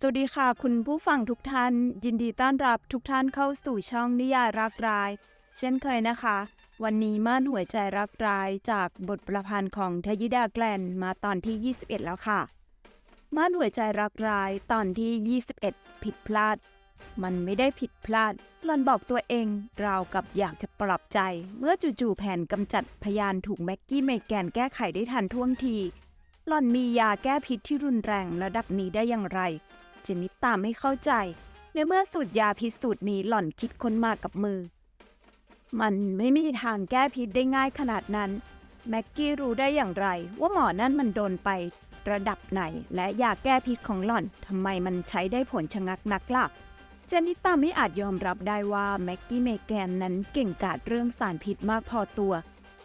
สวัสดีค่ะ คุณผู้ฟังทุกท่าน ยินดีต้อนรับทุกท่านเข้าสู่ช่องนิยายรักราย เช่นเคยนะคะ วันนี้ม่านหัวใจรักรายจากบทประพันธ์ของทยิดาแกลนมาตอนที่ 21 แล้วค่ะ ม่านหัวใจรักรายตอนที่ 21 ผิดพลาด มันไม่ได้ผิดพลาดหลอนบอกตัวเองราวกับอยากจะปรับใจ เมื่อจู่ๆแผนกำจัดพยานถูกแม็กกี้เมแกนแก้ไขได้ทันท่วงทีหล่อนมียาแก้พิษที่รุนแรงระดับนี้ได้อย่างไร จนิตาไม่เข้าใจ ในเมื่อสูตรยาพิษสูตรนี้หล่อนคิดค้นมากับมือ มันไม่มีทางแก้พิษได้ง่ายขนาดนั้น แม็กกี้รู้ได้อย่างไรว่าหมอนั่นมันโดนไประดับไหน และยาแก้พิษของหล่อนทำไมมันใช้ได้ผลชะงักนักล่ะเจนิตาไม่อาจยอมรับได้ว่าแม็กกี้เมแกนนั้นเก่งกาจเรื่องสารพิษมากพอตัว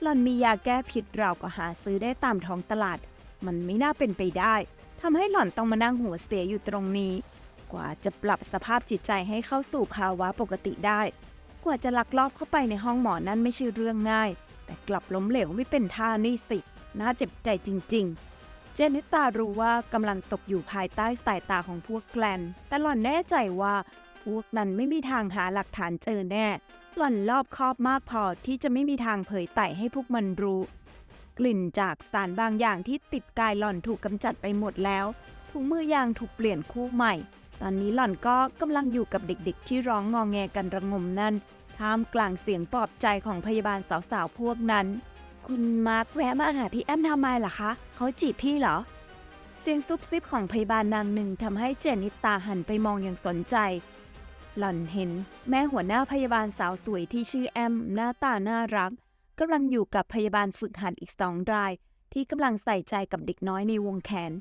หล่อนมียาแก้พิษเราก็หาซื้อได้ตามท้องตลาด มันไม่น่าเป็นไปได้ ทำให้หล่อนต้องมานั่งหัวเสียอยู่ตรงนี้ กว่าจะปรับสภาพจิตใจให้เข้าสู่ภาวะปกติได้ กว่าจะลักลอบเข้าไปในห้องหมอนั้นไม่ใช่เรื่องง่าย แต่กลับล้มเหลวไม่เป็นท่านี่สิ น่าเจ็บใจจริง ๆเจนิตารู้ว่ากำลังตกอยู่ภายใต้สายตาของพวกแกลน แต่หล่อนแน่ใจว่าพวกนั้นไม่มีทางหาหลักฐานเจอแน่ หล่อนรอบคอบมากพอที่จะไม่มีทางเผยไต่ให้พวกมันรู้ กลิ่นจากสารบางอย่างที่ติดกายหล่อนถูกกำจัดไปหมดแล้วถุงมือยางถูกเปลี่ยนคู่ใหม่ ตอนนี้หล่อนก็กำลังอยู่กับเด็กๆ ที่ร้องงองแงกันระงมนั่น ท่ามกลางเสียงปลอบใจของพยาบาลสาวๆ พวกนั้น คุณมาร์คแวะมาหาพี่แอมทำไมล่ะคะ เขาจีบพี่เหรอ เสียงซุบซิบของพยาบาลนางหนึ่งทำให้เจนิตาหันไปมองอย่างสนใจ หล่อนเห็น แม่หัวหน้าพยาบาลสาวสวยที่ชื่อแอมหน้าตาน่ารัก กำลังอยู่กับพยาบาลฝึกหัดอีกสองราย ที่กำลังใส่ใจกับเด็กน้อยในวงแขน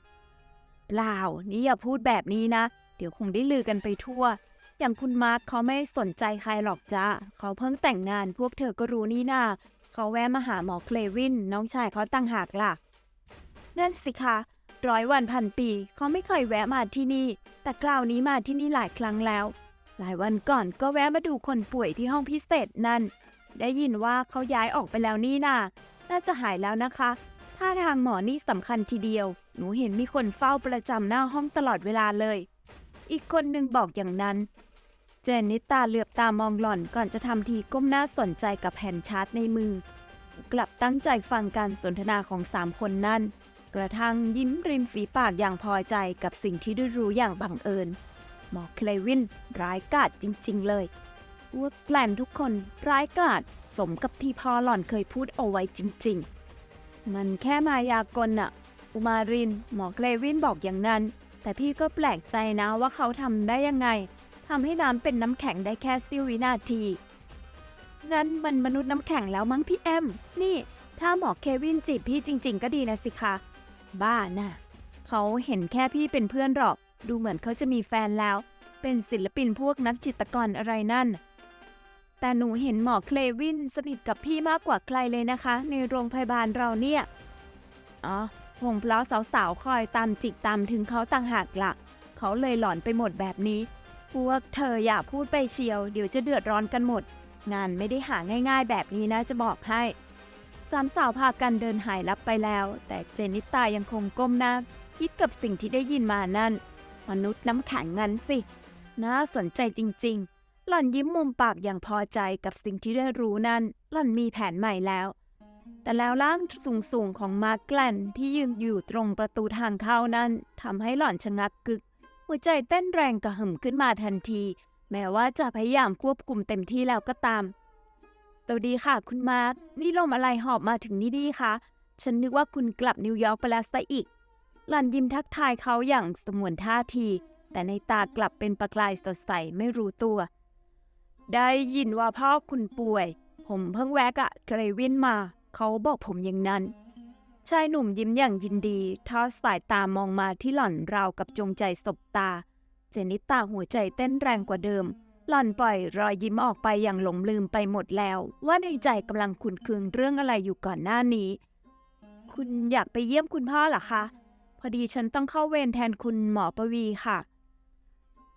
เปล่านี่อย่าพูดแบบนี้นะ เดี๋ยวคงได้ลือกันไปทั่ว อย่างคุณมาร์คเขาไม่สนใจใครหรอกจ้าเขาเพิ่งแต่งงานพวกเธอก็รู้นี่นาเขาแวะมาหาหมอเคลวิน น้องชายเขาตั้งหากล่ะนั่นสิคะร้อยวันพันปี เขาไม่เคยแวะมาที่นี่ แต่คราวนี้มาที่นี่หลายครั้งแล้ว หลายวันก่อนก็แวะมาดูคนป่วยที่ห้องพิเศษนั่น ได้ยินว่าเขาย้ายออกไปแล้วนี่นาน่าจะหายแล้วนะคะท่าทางหมอนี่สำคัญทีเดียว หนูเห็นมีคนเฝ้าประจำหน้าห้องตลอดเวลาเลย อีกคนหนึ่งบอกอย่างนั้น เจนนิตาเหลือบตามองหล่อนก่อนจะทำทีก้มหน้าสนใจกับแผ่นชาร์ตในมือ กลับตั้งใจฟังการสนทนาของสามคนนั่น กระทั่งยิ้มริมฝีปากอย่างพอใจกับสิ่งที่ได้รู้อย่างบังเอิญหมอเคลวินร้ายกาจจริง ๆ เลย วกแกลนทุกคนร้ายกาจสมกับที่พ่อหล่อนเคยพูดเอาไว้จริงๆ มันแค่มายากลน่ะ อุมาริน หมอเคลวินบอกอย่างนั้น แต่พี่ก็แปลกใจนะว่าเขาทำได้ยังไงทำให้น้ำเป็นน้ำแข็งได้แค่สิววินาทีงั้นมันมนุษย์น้ำแข็งแล้วมั้งพี่แอม นี่ ถ้าหมอเควินจีบพี่จริง ๆ ก็ดีนะสิคะ บ้าน่ะ เขาเห็นแค่พี่เป็นเพื่อนหรอก ดูเหมือนเขาจะมีแฟนแล้ว เป็นศิลปินพวกนักจิตกรอะไรนั่น แต่หนูเห็นหมอเคลวินสนิทกับพี่มากกว่าใครเลยนะคะ ในโรงพยาบาลเราเนี่ย อ๋อคงเพราสาวๆ คอยตามจิกตามถึงเขาต่างหากละ่ะ เขาเลยหลอนไปหมดแบบนี้ พวกเธออย่าพูดไปเชียว เดี๋ยวจะเดือดร้อนกันหมด งานไม่ได้หาง่ายๆ แบบนี้นะจะบอกให้สามสาวพากันเดินหายลับไปแล้ว แต่เจนิตายังคงก้มหน้าคิดกับสิ่งที่ได้ยินมานั่น มนุษย์น้ำแข็งงั้นสิ น่าสนใจจริง ๆ หล่อนยิ้มมุมปากอย่างพอใจกับสิ่งที่ได้รู้นั่น หล่อนมีแผนใหม่แล้ว แต่แล้วร่างสูงๆของมาร์กแกลนที่ยืนอยู่ตรงประตูทางเข้านั้นทำให้หล่อนชะงักกึก หัวใจเต้นแรงกระหึ่มขึ้นมาทันที แม้ว่าจะพยายามควบคุมเต็มที่แล้วก็ตาม สวัสดีค่ะคุณมาร์คนี่ลมอะไรหอบมาถึงนี่ดีคะฉันนึกว่าคุณกลับนิวยอร์กไปแล้วซะอีก หลันยิ้มทักทายเขาอย่างสมวนท่าที แต่ในตากลับเป็นประกายสดใสไม่รู้ตัว ได้ยินว่าพ่อคุณป่วย ผมเพิ่งแวะกะเกรวินมา เขาบอกผมอย่างนั้น ชายหนุ่มยิ้มอย่างยินดี ทอดสายตามองมาที่หล่อนราวกับจงใจสบตา เจนิตาหัวใจเต้นแรงกว่าเดิม หล่อนปล่อยรอยยิ้มออกไปอย่างหลงลืมไปหมดแล้ว ว่าในใจกำลังขุนเคืองเรื่องอะไรอยู่ก่อนหน้านี้ คุณอยากไปเยี่ยมคุณพ่อเหรอคะ พอดีฉันต้องเข้าเวรแทนคุณหมอปวีค่ะ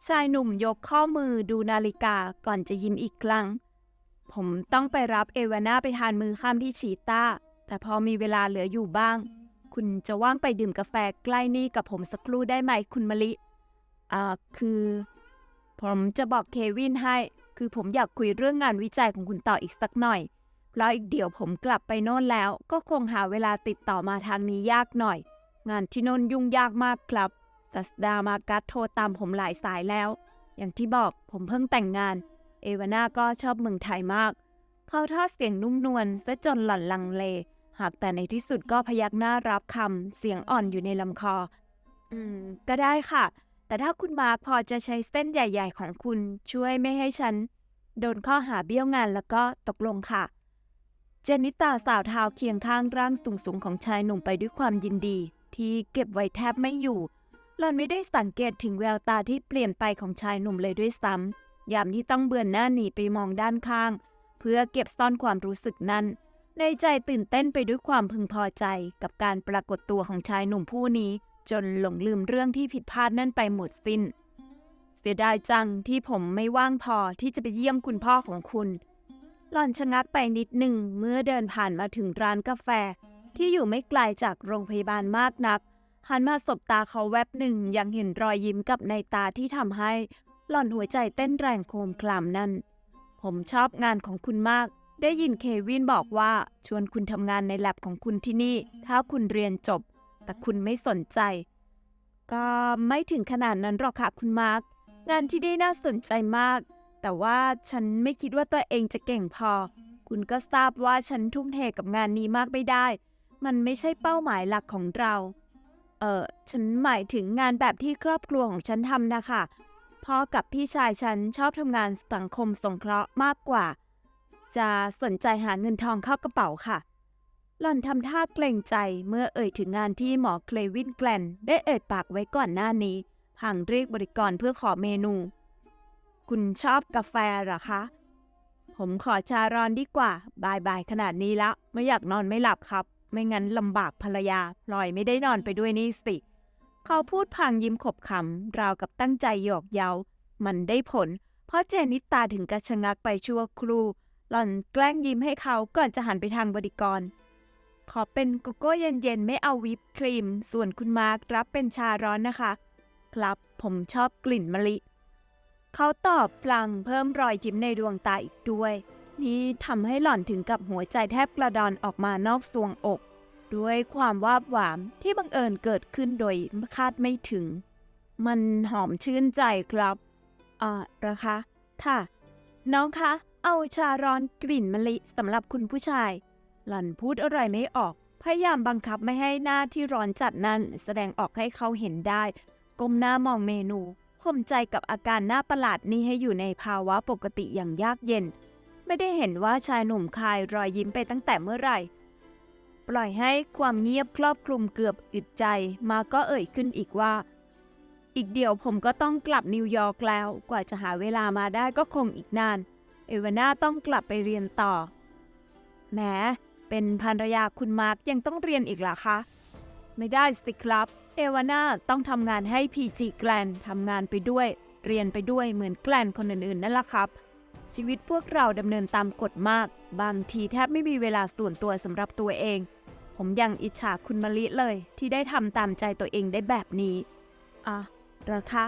ชายหนุ่มยกข้อมือดูนาฬิกาก่อนจะยิ้มอีกครั้ง ผมต้องไปรับเอวาน่าไปทานมือข้ามที่ชีต้า แต่พอมีเวลาเหลืออยู่บ้าง คุณจะว่างไปดื่มกาแฟใกล้นี่กับผมสักครู่ได้ไหมคุณมะลิ อ่า คือ ผมจะบอกเควินให้ คือผมอยากคุยเรื่องงานวิจัยของคุณต่ออีกสักหน่อย แล้วอีกเดี๋ยวผมกลับไปโน่นแล้ว ก็คงหาเวลาติดต่อมาทางนี้ยากหน่อย งานที่โน่นยุ่งยากมากครับ สัสดามากัสโทรตามผมหลายสายแล้ว อย่างที่บอกผมเพิ่งแต่งงาน เอวาน่าก็ชอบเมืองไทยมาก เขาทอดเสียงนุ่มนวลซะจนหล่อนลังเล หากแต่ในที่สุดก็พยักหน้ารับคำเสียงอ่อนอยู่ในลำคอ อืม ก็ได้ค่ะ แต่ถ้าคุณมาพอจะใช้เส้นใหญ่ๆของคุณช่วยไม่ให้ฉัน โดนข้อหาเบี้ยวงานแล้วก็ตกลงค่ะ เจนิตาสาวเท้าเคียงข้างร่างสูงๆของชายหนุ่มไปด้วยความยินดี ที่เก็บไว้แทบไม่อยู่ หล่อนไม่ได้สังเกตถึงแววตาที่เปลี่ยนไปของชายหนุ่มเลยด้วยซ้ำยามที่ต้องเบือนหน้าหนีไปมองด้านข้าง เพื่อเก็บซ่อนความรู้สึกนั้น ในใจตื่นเต้นไปด้วยความพึงพอใจกับการปรากฏตัวของชายหนุ่มผู้นี้ จนหลงลืมเรื่องที่ผิดพลาดนั่นไปหมดสิ้น เสียดายจังที่ผมไม่ว่างพอที่จะไปเยี่ยมคุณพ่อของคุณ หล่อนชะงักไปนิดหนึ่งเมื่อเดินผ่านมาถึงร้านกาแฟ ที่อยู่ไม่ไกลจากโรงพยาบาลมากนัก หันมาสบตาเขาแวบหนึ่งยังเห็นรอยยิ้มกับในตาที่ทำให้หล่อนหัวใจเต้นแรงโคมคลามนั่น ผมชอบงานของคุณมาก ได้ยินเควินบอกว่าชวนคุณทำงานในแลบของคุณที่นี่ ถ้าคุณเรียนจบ แต่คุณไม่สนใจ ก็ไม่ถึงขนาดนั้นหรอกค่ะคุณมาร์กงานที่ได้น่าสนใจมาก แต่ว่าฉันไม่คิดว่าตัวเองจะเก่งพอ คุณก็ทราบว่าฉันทุ่มเทกับงานนี้มากไม่ได้ มันไม่ใช่เป้าหมายหลักของเรา เออฉันหมายถึงงานแบบที่ครอบครัวของฉันทำนะคะพ่อกับพี่ชายฉันชอบทำงานสังคมสงเคราะห์มากกว่า จะสนใจหาเงินทองเข้ากระเป๋าค่ะ หล่อนทำท่าเกรงใจเมื่อเอ่ยถึงงานที่หมอเคลวินแกลนได้เอ่ยปากไว้ก่อนหน้านี้ห่างเรียกบริกรเพื่อขอเมนู คุณชอบกาแฟหรอคะ ผมขอชารอนดีกว่า บายบายขนาดนี้ละไม่อยากนอนไม่หลับครับ ไม่งั้นลำบากภรรยาพลอยไม่ได้นอนไปด้วยนี่สิ เขาพูดพางยิ้มขบขำราวกับตั้งใจหยอกเย้า มันได้ผล เพราะเจนิตาถึงกระชะงักไปชั่วครู่ หล่อนแกล้งยิ้มให้เขาก่อนจะหันไปทางบริกร ขอเป็นโกโก้เย็นๆ ไม่เอาวิปครีม ส่วนคุณมาร์ครับเป็นชาร้อนนะคะ ครับผมชอบกลิ่นมะลิ เขาตอบพลังเพิ่มรอยยิ้มในดวงตาอีกด้วย นี่ทำให้หล่อนถึงกับหัวใจแทบกระดอนออกมานอกสวงอก ด้วยความวาบหวามที่บังเอิญเกิดขึ้นโดยคาดไม่ถึง มันหอมชื่นใจครับอ่ารอคะ ค่ะ น้องคะ เอาชาร้อนกลิ่นมะลิสำหรับคุณผู้ชาย หล่อนพูดอะไรไม่ออก พยายามบังคับไม่ให้หน้าที่ร้อนจัดนั้น แสดงออกให้เขาเห็นได้ ก้มหน้ามองเมนูข่มใจกับอาการหน้าประหลาดนี้ให้อยู่ในภาวะปกติอย่างยากเย็น ไม่ได้เห็นว่าชายหนุ่มคายรอยยิ้มไปตั้งแต่เมื่อไหร่ ปล่อยให้ความเงียบครอบคลุมเกือบอึดใจมาก็เอ่ยขึ้นอีกว่า อีกเดี๋ยวผมก็ต้องกลับนิวยอร์กแล้วกว่าจะหาเวลามาได้ก็คงอีกนาน เอวาน่าต้องกลับไปเรียนต่อแหมเป็นภรรยาคุณมาร์กยังต้องเรียนอีกหรอคะ ไม่ได้สิครับ เอวาน่าต้องทำงานให้พีจีแกลนทำงานไปด้วย เรียนไปด้วยเหมือนแกลนคนอื่นๆนั่นแหละครับ ชีวิตพวกเราดำเนินตามกฎมาก บางทีแทบไม่มีเวลาส่วนตัวสำหรับตัวเอง ผมยังอิจฉาคุณมะลิเลย ที่ได้ทำตามใจตัวเองได้แบบนี้ อะหรอคะ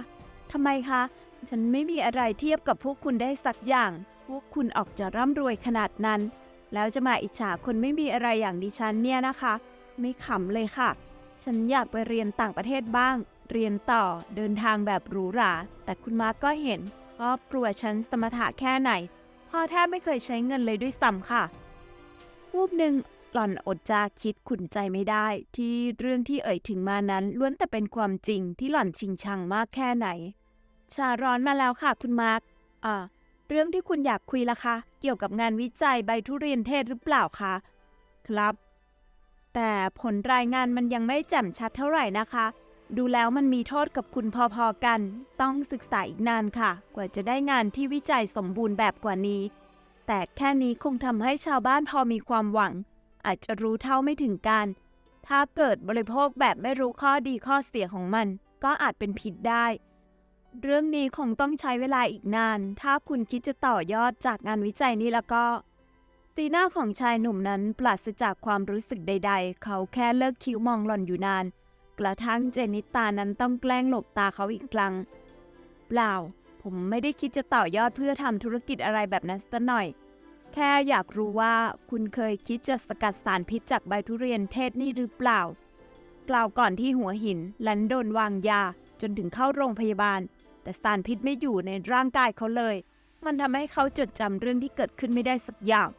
ทำไมคะ ฉันไม่มีอะไรเทียบกับพวกคุณได้สักอย่าง พวกคุณออกจะร่ำรวยขนาดนั้น แล้วจะมาอิจฉาคนไม่มีอะไรอย่างดิฉันเนี่ยนะคะ ไม่ขำเลยค่ะ ฉันอยากไปเรียนต่างประเทศบ้าง เรียนต่อเดินทางแบบหรูหรา แต่คุณมาก็เห็น ครอบครัวฉันสมถะแค่ไหนพ่อแทบไม่เคยใช้เงินเลยด้วยซ้ำค่ะวูบหนึ่งหล่อนอดจะคิดขุนใจไม่ได้ ที่เรื่องที่เอ่ยถึงมานั้นล้วนแต่เป็นความจริงที่หล่อนชิงชังมากแค่ไหน ชาร้อนมาแล้วค่ะคุณมาร์กอ่าเรื่องที่คุณอยากคุยละคะ เกี่ยวกับงานวิจัยใบทุเรียนเทศหรือเปล่าคะ ครับ แต่ผลรายงานมันยังไม่แจ่มชัดเท่าไหร่นะคะ ดูแล้วมันมีโทษกับคุณพอๆกัน ต้องศึกษาอีกนานค่ะ กว่าจะได้งานที่วิจัยสมบูรณ์แบบกว่านี้ แต่แค่นี้คงทำให้ชาวบ้านพอมีความหวัง อาจจะรู้เท่าไม่ถึงการ ถ้าเกิดบริโภคแบบไม่รู้ข้อดีข้อเสียของมัน ก็อาจเป็นผิดได้ เรื่องนี้คงต้องใช้เวลาอีกนาน ถ้าคุณคิดจะต่อยอดจากงานวิจัยนี้แล้วก็ สีหน้าของชายหนุ่มนั้นปราศจากความรู้สึกใด ๆ เขาแค่เลิกคิ้วมองหล่อนอยู่นาน กระทั่งเจนิตานั้นต้องแกล้งหลบตาเขาอีกครั้ง เปล่า ผมไม่ได้คิดจะต่อยอดเพื่อทำธุรกิจอะไรแบบนั้นสักหน่อย แค่อยากรู้ว่าคุณเคยคิดจะสกัดสารพิษจากใบทุเรียนเทศนี่หรือเปล่า กล่าวก่อนที่หัวหินแลนโดนวางยาจนถึงเข้าโรงพยาบาล แต่สารพิษไม่อยู่ในร่างกายเขาเลย มันทำให้เขาจดจำเรื่องที่เกิดขึ้นไม่ได้สักอย่าง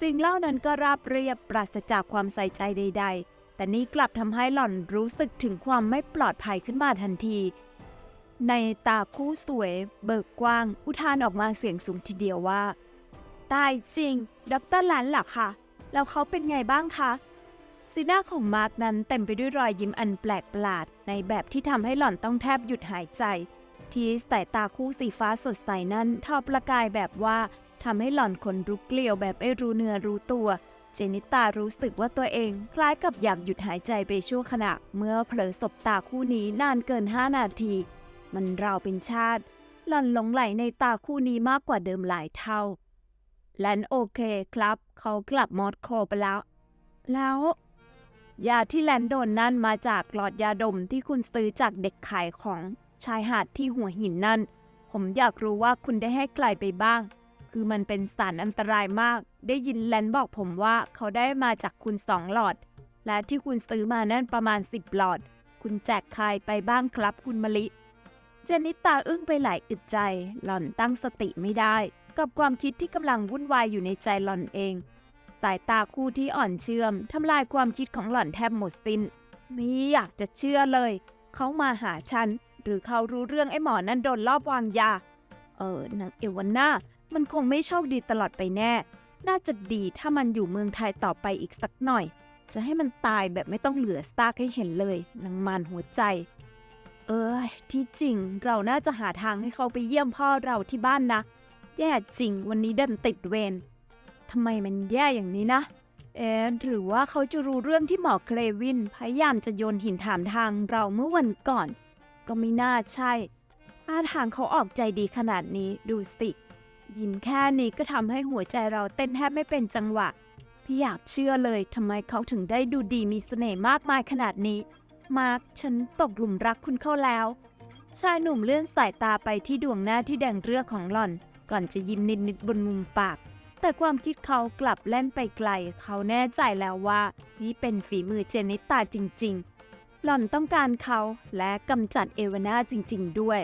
สิ่งเล่านั้นก็ราบเรียบปราศจากความใส่ใจใด ๆ แต่นี่กลับทำให้หล่อนรู้สึกถึงความไม่ปลอดภัยขึ้นมาทันที ในตาคู่สวย เบิกกว้าง อุทานออกมาเสียงสูงทีเดียวว่า ตายจริงดรลันเหรอคะแล้วเขาเป็นไงบ้างคะสีหน้าของมาร์กนั้นเต็มไปด้วยรอยยิ้มอันแปลกประหลาด ในแบบที่ทำให้หล่อนต้องแทบหยุดหายใจ ที่สายตาคู่สีฟ้าสดใสนั้นทอประกายแบบว่าทำให้หล่อนขนลุกเกลียวแบบไม่รู้เนื้อรู้ตัว เจนิตารู้สึกว่าตัวเองคล้ายกับอยากหยุดหายใจไปชั่วขณะ เมื่อเผลอสบตาคู่นี้นานเกิน 5 นาที มันราวเป็นชาติ หล่อนหลงไหลในตาคู่นี้มากกว่าเดิมหลายเท่าแลนโอเคครับ เขากลับมอดโคไปแล้ว แล้วยาที่แลนโดนนั่นมาจากหลอดยาดมที่คุณซื้อจากเด็กขายของชายหาดที่หัวหินนั่น ผมอยากรู้ว่าคุณได้ให้ใครไปบ้าง คือมันเป็นสารอันตรายมาก ได้ยินแลนบอกผมว่าเขาได้มาจากคุณสองหลอด และที่คุณซื้อมานั่นประมาณ 10 หลอด คุณแจกใครไปบ้างครับคุณมะลิ เจนิตาอึ้งไปหลายอึดใจ หล่อนตั้งสติไม่ได้ กับความคิดที่กำลังวุ่นวายอยู่ในใจหล่อนเอง สายตาคู่ที่อ่อนเชื่อมทำลายความคิดของหล่อนแทบหมดสิน้นไม่อยากจะเชื่อเลย เขามาหาฉัน หรือเขารู้เรื่องไอ้หมอนั่นโดนลอบวางยา เออนางเอวาน่า มันคงไม่โชคดีตลอดไปแน่ น่าจะดีถ้ามันอยู่เมืองไทยต่อไปอีกสักหน่อย จะให้มันตายแบบไม่ต้องเหลือซากให้เห็นเลยนางมารหัวใจ เอ้ยที่จริงเราน่าจะหาทางให้เขาไปเยี่ยมพ่อเราที่บ้านนะ แย่จริงวันนี้ดันติดเวรทำไมมันแย่อย่างนี้นะเอ๊หรือว่าเขาจะรู้เรื่องที่หมอเคลวิน พยายามจะโยนหินถามทางเราเมื่อวันก่อน ก็ไม่น่าใช่ท่าทางเขาออกใจดีขนาดนี้ดูสิ ยิ้มแค่นี้ก็ทำให้หัวใจเราเต้นแทบไม่เป็นจังหวะ พี่อยากเชื่อเลยทำไมเขาถึงได้ดูดีมีเสน่ห์มากมายขนาดนี้ มาร์คฉันตกหลุมรักคุณเข้าแล้ว ชายหนุ่มเลื่อนสายตาไปที่ดวงหน้าที่แดงเรือของหล่อน ก่อนจะยิ้มนิดๆบนมุมปาก แต่ความคิดเขากลับแล่นไปไกล เขาแน่ใจแล้วว่า นี่เป็นฝีมือเจนิตาจริง ๆ หล่อนต้องการเขาและกำจัดเอวาน่าจริง ๆ ด้วย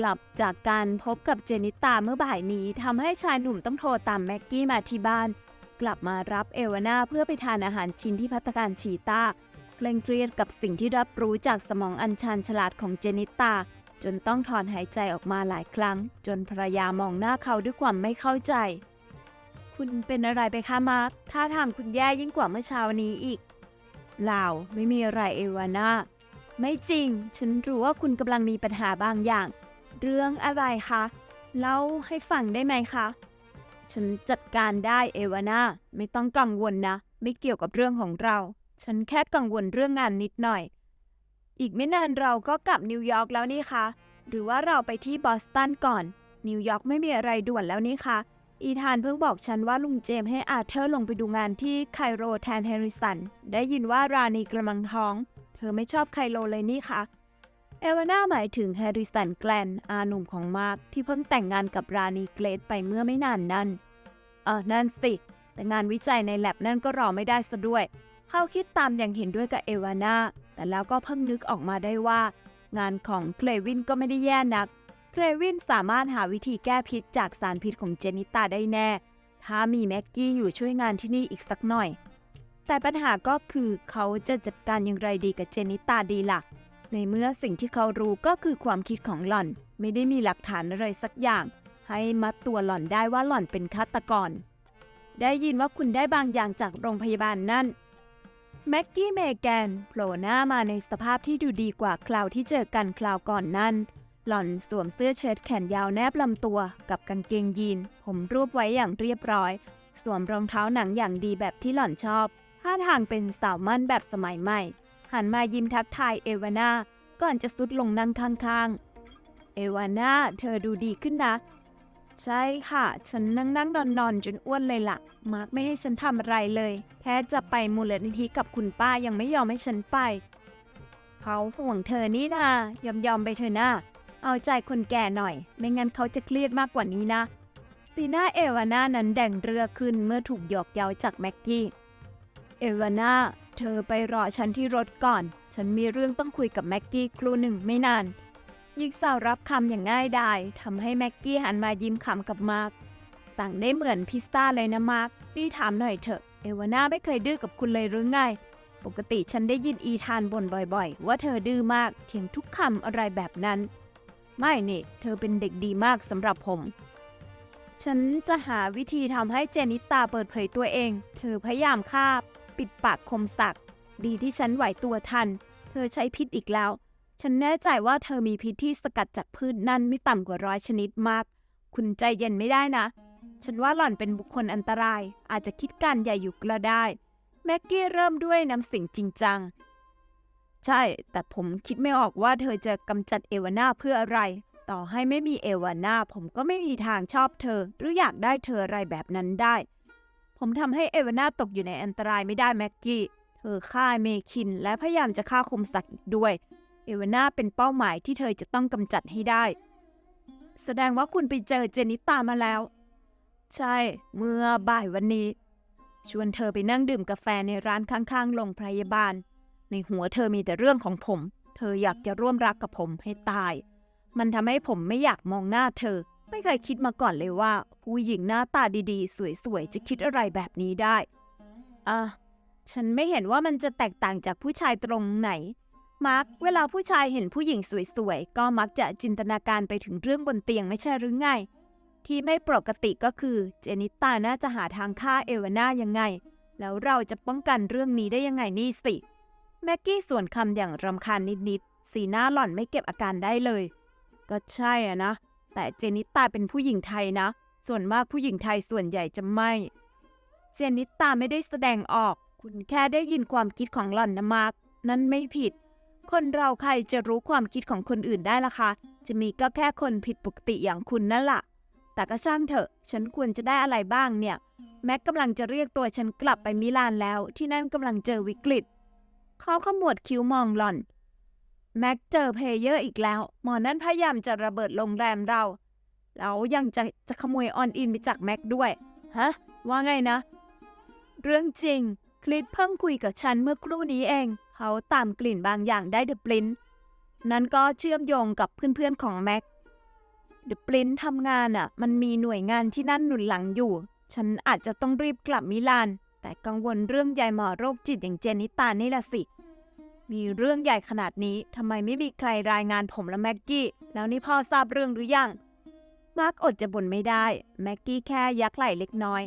กลับจากการพบกับเจนิตาเมื่อบ่ายนี้ทำให้ชายหนุ่มต้องโทรตามแม็กกี้มาที่บ้าน กลับมารับเอวาน่าเพื่อไปทานอาหารชิ้นที่พัตตการชีตาเคร่งเครียดกับสิ่งที่รับรู้จากสมองอันชันฉลาดของเจนิตาจนต้องถอนหายใจออกมาหลายครั้ง จนภรรยามองหน้าเขาด้วยความไม่เข้าใจ คุณเป็นอะไรไปคะมาร์คท่าทางคุณแย่ยิ่งกว่าเมื่อเช้านี้อีกเล่าไม่มีอะไรเอวาน่าไม่จริง ฉันรู้ว่าคุณกำลังมีปัญหาบางอย่าง เรื่องอะไรคะ เล่าให้ฟังได้ไหมคะ ฉันจัดการได้เอวาน่าไม่ต้องกังวลนะ ไม่เกี่ยวกับเรื่องของเรา ฉันแค่กังวลเรื่องงานนิดหน่อย อีกไม่นานเราก็กลับนิวยอร์กแล้วนี่คะ หรือว่าเราไปที่บอสตันก่อน นิวยอร์กไม่มีอะไรด่วนแล้วนี่คะอีธานเพิ่งบอกฉันว่าลุงเจมส์ให้อาเธอร์ลงไปดูงานที่ไคโรแทนแฮร์ริสัน ได้ยินว่าราณีกำลังท้อง เธอไม่ชอบไคโรเลยนี่คะ เอวาน่าหมายถึงแฮร์ริสันแกลนอาหนุ่มของมาร์คที่เพิ่งแต่งงานกับราณีเกรดไปเมื่อไม่นานนั้นเออนั่นสิ แต่งานวิจัยในแลบนั่นก็รอไม่ได้ซะด้วย เขาคิดตามอย่างเห็นด้วยกับเอวาน่าแต่แล้วก็เพิ่งนึกออกมาได้ว่า งานของเคลวินก็ไม่ได้แย่นัก เคลวินสามารถหาวิธีแก้พิษจากสารพิษของเจนิตาได้แน่ ถ้ามีแม็กกี้อยู่ช่วยงานที่นี่อีกสักหน่อย แต่ปัญหาก็คือเขาจะจัดการอย่างไรดีกับเจนิตาดีล่ะ ในเมื่อสิ่งที่เขารู้ก็คือความคิดของหล่อน ไม่ได้มีหลักฐานอะไรสักอย่าง ให้มัดตัวหล่อนได้ว่าหล่อนเป็นฆาตกร ได้ยินว่าคุณได้บางอย่างจากโรงพยาบาลนั่นแม็กกี้เมแกนโผล่หน้ามาในสภาพที่ดูดีกว่าคราวที่เจอกันคราวก่อนนั้นหล่อนสวมเสื้อเชิ้ตแขนยาวแนบลำตัว กับกางเกงยีน ผมรูปไว้อย่างเรียบร้อย สวมรองเท้าหนังอย่างดีแบบที่หล่อนชอบท่าทางเป็นสาวมั่นแบบสมัยใหม่ หันมายิ้มทักทายเอวาน่าก่อนจะซุดลงนั่งข้างๆ เอวาน่าเธอดูดีขึ้นนะ ใช่ค่ะ ฉันนั่งนั่งนอนนอนจนอ้วนเลยล่ะ มาร์กไม่ให้ฉันทำอะไรเลย แค่จะไปมูลนิธิกับคุณป้ายังไม่ยอมให้ฉันไป เขาห่วงเธอนี่นายอมยอมไปเธอหน้าเอาใจคนแก่หน่อย ไม่งั้นเขาจะเครียดมากกว่านี้นะสีหน้าเอวาน่านั้นแดงเรือขึ้นเมื่อถูกหยอกเย้าจากแม็กกี้ เอวาน่า เธอไปรอฉันที่รถก่อน ฉันมีเรื่องต้องคุยกับแม็กกี้ครูหนึ่งไม่นานยิงสาวรับคำอย่างง่ายดายทำให้แม็กกี้หันมายิ้มขำกับมาร์คต่างได้เหมือนพิซซ่าเลยนะมาร์คนี่ถามหน่อยเถอะ เอวาน่าไม่เคยดื้อกับคุณเลยหรือไง ปกติฉันได้ยินอีธานบ่นบ่อยๆ ว่าเธอดื้อมากเถียงทุกคำอะไรแบบนั้น ไม่นี่เธอเป็นเด็กดีมากสำหรับผมฉันจะหาวิธีทำให้เจนิตาเปิดเผยตัวเอง เธอพยายามคาบ ปิดปากคมสัก ดีที่ฉันไหวตัวทัน เธอใช้พิษอีกแล้ว ฉันแน่ใจว่าเธอมีพิษที่สกัดจากพืชนั่นไม่ต่ำกว่าร้อยชนิดมาก คุณใจเย็นไม่ได้นะ ฉันว่าหล่อนเป็นบุคคลอันตราย อาจจะคิดการใหญ่อยู่ก็ได้ แม็กกี้เริ่มด้วยน้ำเสียงจริงจัง ใช่ แต่ผมคิดไม่ออกว่าเธอจะกำจัดเอวาน่าเพื่ออะไร ต่อให้ไม่มีเอวาน่าผมก็ไม่มีทางชอบเธอ หรืออยากได้เธออะไรแบบนั้นได้ ผมทำให้เอเวน่าตกอยู่ในอันตรายไม่ได้แม็กกี้ เธอฆ่าเมคิน และพยายามจะฆ่าคมสักอีกด้วย เอเวน่าเป็นเป้าหมายที่เธอจะต้องกำจัดให้ได้ แสดงว่าคุณไปเจอเจนิตามาแล้ว ใช่ เมื่อบ่ายวันนี้ ชวนเธอไปนั่งดื่มกาแฟในร้านข้างๆโรงพยาบาล ในหัวเธอมีแต่เรื่องของผม เธออยากจะร่วมรักกับผมให้ตาย มันทำให้ผมไม่อยากมองหน้าเธอ ไม่เคยคิดมาก่อนเลยว่า ผู้หญิงหน้าตาดีๆ สวยๆ จะคิดอะไรแบบนี้ได้ อะ ฉันไม่เห็นว่ามันจะแตกต่างจากผู้ชายตรงไหนมาร์คเวลาผู้ชายเห็นผู้หญิงสวยๆ ก็มักจะจินตนาการไปถึงเรื่องบนเตียงไม่ใช่หรือไง ที่ไม่ปกติก็คือเจนิตาน่าจะหาทางฆ่าเอวาน่ายังไง แล้วเราจะป้องกันเรื่องนี้ได้ยังไงนี่สิ แม็กกี้ส่วนคำอย่างรำคาญนิดๆ สีหน้าหล่อนไม่เก็บอาการได้เลย ก็ใช่อะนะ แต่เจนิตาเป็นผู้หญิงไทยนะ ส่วนมากผู้หญิงไทยส่วนใหญ่จะไม่ เจนิตาไม่ได้แสดงออก คุณแค่ได้ยินความคิดของหล่อนนะมาร์กนั่นไม่ผิด คนเราใครจะรู้ความคิดของคนอื่นได้ล่ะคะ จะมีก็แค่คนผิดปกติอย่างคุณนั่นล่ะ แต่ก็ช่างเถอะ ฉันควรจะได้อะไรบ้างเนี่ย แม็กกำลังจะเรียกตัวฉันกลับไปมิลานแล้ว ที่นั่นกำลังเจอวิกฤต เขาขมวดคิ้วมองหล่อน แม็กเจอเพลเยอร์อีกแล้ว หมอนั่นพยายามจะระเบิดโรงแรมเรา แล้วยังจะจะขโมยออนอินไปจากแม็กด้วย ฮะ ว่าไงนะ เรื่องจริง คลิตเพิ่งคุยกับฉันเมื่อครู่นี้เอง เขาตามกลิ่นบางอย่างได้เดอะปลินนั้นก็เชื่อมโยงกับเพื่อนๆของแม็กเดอะปลินทำงานอะ มันมีหน่วยงานที่นั่นหนุนหลังอยู่ ฉันอาจจะต้องรีบกลับมิลาน แต่กังวลเรื่องยายหมอโรคจิตอย่างเจนิตานี่ละสิ มีเรื่องใหญ่ขนาดนี้ทำไมไม่มีใครรายงานผมและแม็กกี้ แล้วนี่พ่อทราบเรื่องหรือยัง มาร์กอดจะบ่นไม่ได้ แม็กกี้แค่ยักไหล่เล็กน้อย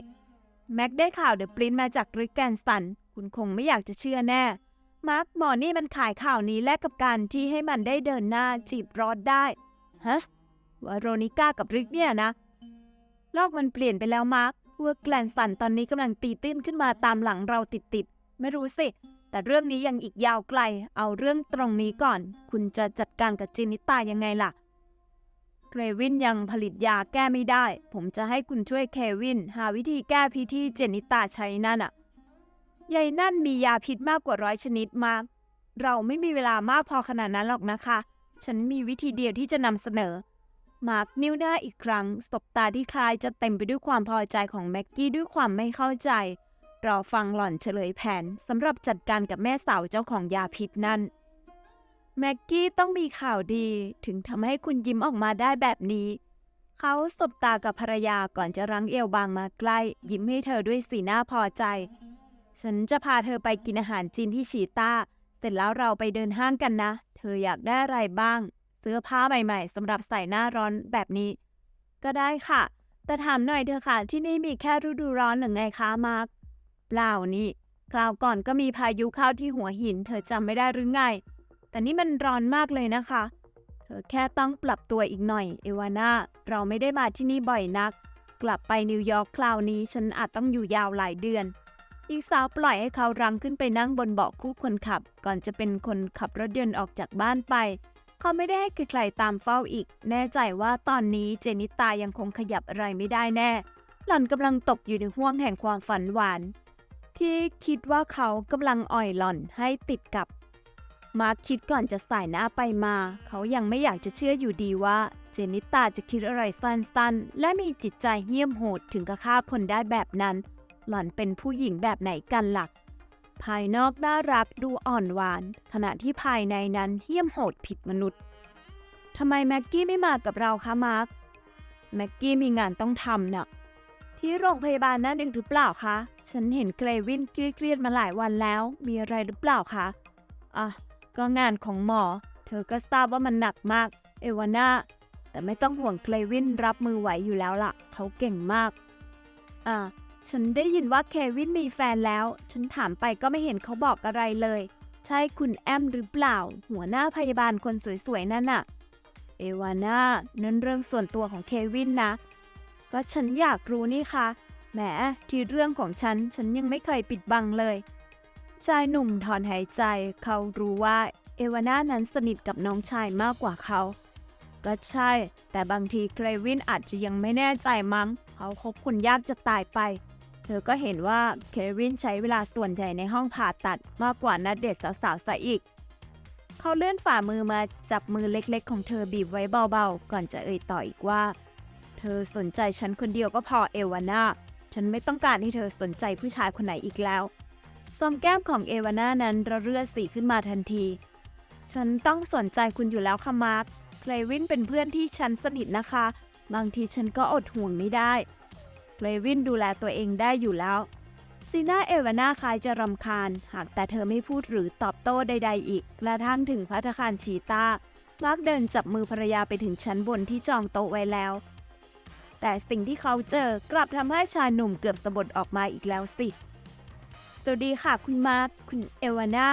แม็กได้ข่าวเดอะปรินมาจากริกแกนสัน คุณคงไม่อยากจะเชื่อแน่ มาร์กหมอนี่มันขายข่าวนี้แลกกับการที่ให้มันได้เดินหน้าจีบรอดได้ ฮะวาโรนิก้ากับริกเนี่ยนะ โลกมันเปลี่ยนไปแล้วมาร์คพวกแกลนสันตอนนี้กำลังตีตื้นขึ้นมาตามหลังเราติดๆ ไม่รู้สิ แต่เรื่องนี้ยังอีกยาวไกล เอาเรื่องตรงนี้ก่อน คุณจะจัดการกับจินิตายังไงล่ะ เควินยังผลิตยาแก้ไม่ได้ ผมจะให้คุณช่วยเควิน หาวิธีแก้พิษที่เจนิตาใช้นั่นอะยายนั่นมียาพิษมากกว่าร้อยชนิดมาก เราไม่มีเวลามากพอขนาดนั้นหรอกนะคะ ฉันมีวิธีเดียวที่จะนำเสนอ มาร์กนิ้วหน้าอีกครั้ง สบตาที่คลายจะเต็มไปด้วยความพอใจของแม็กกี้ด้วยความไม่เข้าใจ รอฟังหล่อนเฉลยแผนสำหรับจัดการกับแม่สาวเจ้าของยาพิษนั่น แม็กกี้ต้องมีข่าวดีถึงทำให้คุณยิ้มออกมาได้แบบนี้ เขาสบตากับภรรยาก่อนจะรั้งเอวบางมาใกล้ ยิ้มให้เธอด้วยสีหน้าพอใจ ฉันจะพาเธอไปกินอาหารจีนที่ชีต้าเสร็จแล้วเราไปเดินห้างกันนะ เธออยากได้อะไรบ้าง เสื้อผ้าใหม่ๆสำหรับใส่หน้าร้อนแบบนี้ ก็ได้ค่ะ แต่ถามหน่อยเธอค่ะที่นี่มีแค่ฤดูร้อนหรือไงคะมาร์ค เปล่านี่คราวก่อนก็มีพายุเข้าที่หัวหิน เธอจำไม่ได้หรือไง แต่นี่มันร้อนมากเลยนะคะ เธอแค่ต้องปรับตัวอีกหน่อย เอวาน่าเราไม่ได้มาที่นี่บ่อยนัก กลับไปนิวยอร์กคราวนี้ฉันอาจต้องอยู่ยาวหลายเดือนหญิงสาวปล่อยให้เขารังขึ้นไปนั่งบนเบาะคู่คนขับ ก่อนจะเป็นคนขับรถยนต์ออกจากบ้านไป เขาไม่ได้ให้ใครๆตามเฝ้าอีก แน่ใจว่าตอนนี้เจนิตายังคงขยับอะไรไม่ได้แน่ หล่อนกำลังตกอยู่ในห่วงแห่งความฝันหวาน ที่คิดว่าเขากำลังอ่อยหล่อนให้ติดกับ มาร์คคิดก่อนจะสายหน้าไปมา เขายังไม่อยากจะเชื่ออยู่ดีว่า เจนิตาจะคิดอะไรสั้นๆ และมีจิตใจเหี้ยมโหดถึงกับฆ่าคนได้แบบนั้น หล่อนเป็นผู้หญิงแบบไหนกันหลัก ภายนอกน่ารักดูอ่อนหวาน ขณะที่ภายในนั้นเหี้ยมโหดผิดมนุษย์ทำไมแม็กกี้ไม่มากับเราคะมาร์คแม็กกี้มีงานต้องทำน่ะ ที่โรงพยาบาลนั่นเองหรือเปล่าคะ ฉันเห็นเกรวินเครียดๆมาหลายวันแล้ว มีอะไรหรือเปล่าคะ อะ ก็งานของหมอ เธอก็ทราบว่ามันหนักมาก เอวาน่า แต่ไม่ต้องห่วงเกรวินรับมือไหวอยู่แล้วล่ะ เขาเก่งมาก อ่าฉันได้ยินว่าเควินมีแฟนแล้ว ฉันถามไปก็ไม่เห็นเขาบอกอะไรเลย ใช่คุณแอมหรือเปล่า หัวหน้าพยาบาลคนสวยๆนั่นน่ะ เอวาน่านั่นเรื่องส่วนตัวของเควินนะ ก็ฉันอยากรู้นี่ค่ะแหมที่เรื่องของฉันฉันยังไม่เคยปิดบังเลยชายหนุ่มถอนหายใจเขารู้ว่าเอวาน่านั้นสนิทกับน้องชายมากกว่าเขาก็ใช่ แต่บางทีเควินอาจจะยังไม่แน่ใจมั้ง เขาคบคนยากจะตายไป เธอก็เห็นว่าเควินใช้เวลาส่วนใหญ่ในห้องผ่าตัดมากกว่านัดเดทสาวๆซะอีก เขาเลื่อนฝ่ามือมาจับมือเล็กๆ ของเธอบีบไว้เบาๆ ก่อนจะเอ่ยต่ออีกว่า ธอสนใจฉันคนเดียวก็พอเอวาน่าฉันไม่ต้องการให้เธอสนใจผู้ชายคนไหนอีกแล้วซองแก้มของเอวาน่านั้นระเรื่อสีขึ้นมาทันที ฉันต้องสนใจคุณอยู่แล้วค่ะมาร์คเคลวินเป็นเพื่อนที่ฉันสนิทนะคะ บางทีฉันก็อดห่วงไม่ได้เคลวินดูแลตัวเองได้อยู่แล้วซีน่าเอวาน่าคล้ายจะรำคาญ หากแต่เธอไม่พูดหรือตอบโต้ใด ๆ อีกกระทั่งถึงพัตตาคารชีตามาร์คเดินจับมือภรรยาไปถึงชั้นบนที่จองโต๊ะไว้แล้ว แต่สิ่งที่เขาเจอกลับทำให้ชายหนุ่มเกือบสะบัดออกมาอีกแล้วสิ สวัสดีค่ะคุณมาร์คคุณเอวาน่า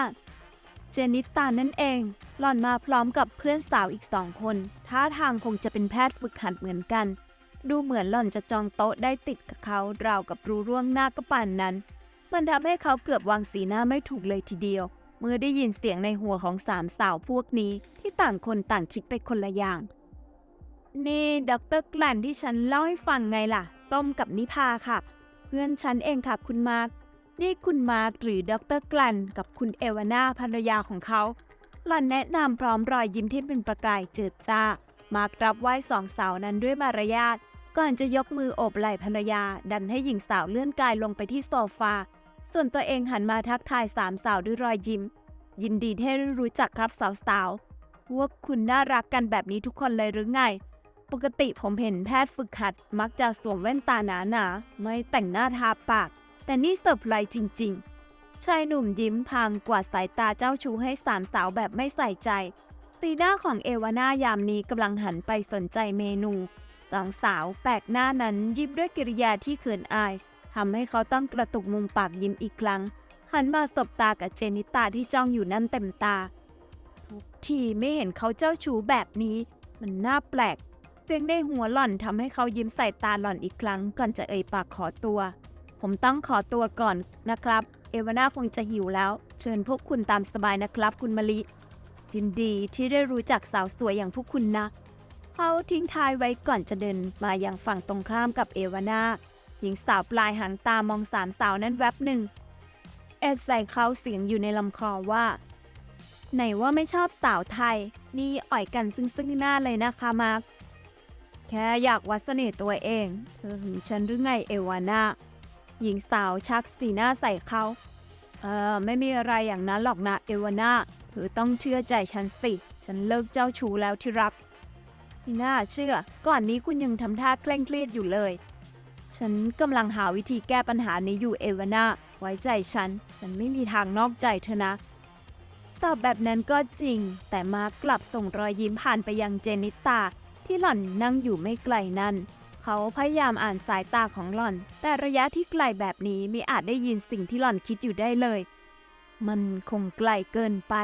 เจนิตานั่นเอง หล่อนมาพร้อมกับเพื่อนสาวอีกสองคน ท่าทางคงจะเป็นแพทย์ฝึกหัดเหมือนกัน ดูเหมือนหล่อนจะจองโต๊ะได้ติดกับเขาราวกับรู้ร่วงหน้าก็ป่านนั้น มันทำให้เขาเกือบวางสีหน้าไม่ถูกเลยทีเดียว เมื่อได้ยินเสียงในหัวของสามสาวพวกนี้ที่ต่างคนต่างคิดไปคนละอย่าง นี่ด็อกเตอร์กลนที่ฉันเล่าให้ฟังไงล่ะ ต้มกับนิพาค่ะ เพื่อนฉันเองค่ะคุณมาร์คนี่คุณมาร์คหรือด็อกเตอร์กลนกับคุณเอวาน่าภรรยาของเขาหล่อนแนะนำพร้อมรอยยิ้มที่เป็นประกายเจิดจ้า มาร์ครับไหว้สองสาวนั้นด้วยมารยาทก่อนจะยกมือโอบไหล่ภรรยา ดันให้หญิงสาวเลื่อนกายลงไปที่โซฟา ส่วนตัวเองหันมาทักทายสามสาวด้วยรอยยิ้ม ยินดีที่ได้รู้จักครับสาวๆพวกคุณน่ารักกันแบบนี้ทุกคนเลยหรือไง ปกติผมเห็นแพทย์ฝึกหัดมักจะสวมแว่นตาหนาๆไม่แต่งหน้าทาปาก แต่นี่เซอร์ไพรส์จริง ๆ ชายหนุ่มยิ้มพลางกวาดสายตาเจ้าชู้ให้สามสาวแบบไม่ใส่ใจสีหน้าของเอวาน่ายามนี้กำลังหันไปสนใจเมนูสองสาวแปลกหน้านั้นยิ้มด้วยกิริยาที่เขินอายทำให้เขาต้องกระตุกมุมปากยิ้มอีกครั้ง หันมาสบตากับเจนิตาที่จ้องอยู่นั่นเต็มตา ทุกทีไม่เห็นเขาเจ้าชู้แบบนี้ มันน่าแปลก สียงในหัวหล่อนทำให้เขายิ้มใส่ตาหล่อนอีกครั้ง ก่อนจะเอ่ยปากขอตัว ผมต้องขอตัวก่อนนะครับ เอวาน่าคงจะหิวแล้ว เชิญพวกคุณตามสบายนะครับ คุณมะลิ จินดีที่ได้รู้จักสาวสวยอย่างพวกคุณนะ เขาทิ้งท้ายไว้ก่อนจะเดินมายังฝั่งตรงข้ามกับเอวาน่าหญิงสาวปลายหางตามองสามสาวนั้นแวบหนึ่งแอดใส่เขาเสียงอยู่ในลำคอว่า ไหนว่าไม่ชอบสาวไทย นี่อ่อยกันซึ่งซึ่งหน้าเลยนะคะมาร์ค แค่อยากวัดเสน่ห์ตัวเอง เธอหึงฉันหรือไงเอวาน่าหญิงสาวชักสีหน้าใส่เขา เออไม่มีอะไรอย่างนั้นหรอกนะเอวาน่าเธอต้องเชื่อใจฉันสิ ฉันเลิกเจ้าชู้แล้วที่รักนี่น่าเชื่อ ก่อนนี้คุณยังทำท่าเคร่งเครียดอยู่เลย ฉันกำลังหาวิธีแก้ปัญหานี้อยู่เอวาน่าไว้ใจฉัน ฉันไม่มีทางนอกใจเธอนะตอบแบบนั้นก็จริง แต่มากลับส่งรอยยิ้มผ่านไปยังเจนิตา ที่หล่อนนั่งอยู่ไม่ไกลนั่นเขาพยายามอ่านสายตาของหล่อน แต่ระยะที่ไกลแบบนี้ไม่อาจได้ยินสิ่งที่หล่อนคิดอยู่ได้เลย มันคงไกลเกินไป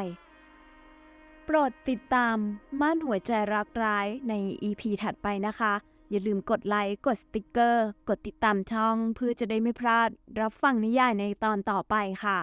โปรดติดตามม่านหัวใจรักร้ายใน EP ถัดไปนะคะ อย่าลืมกดไลค์ กดสติกเกอร์ กดติดตามช่อง เพื่อจะได้ไม่พลาดรับฟังนิยายในตอนต่อไปค่ะ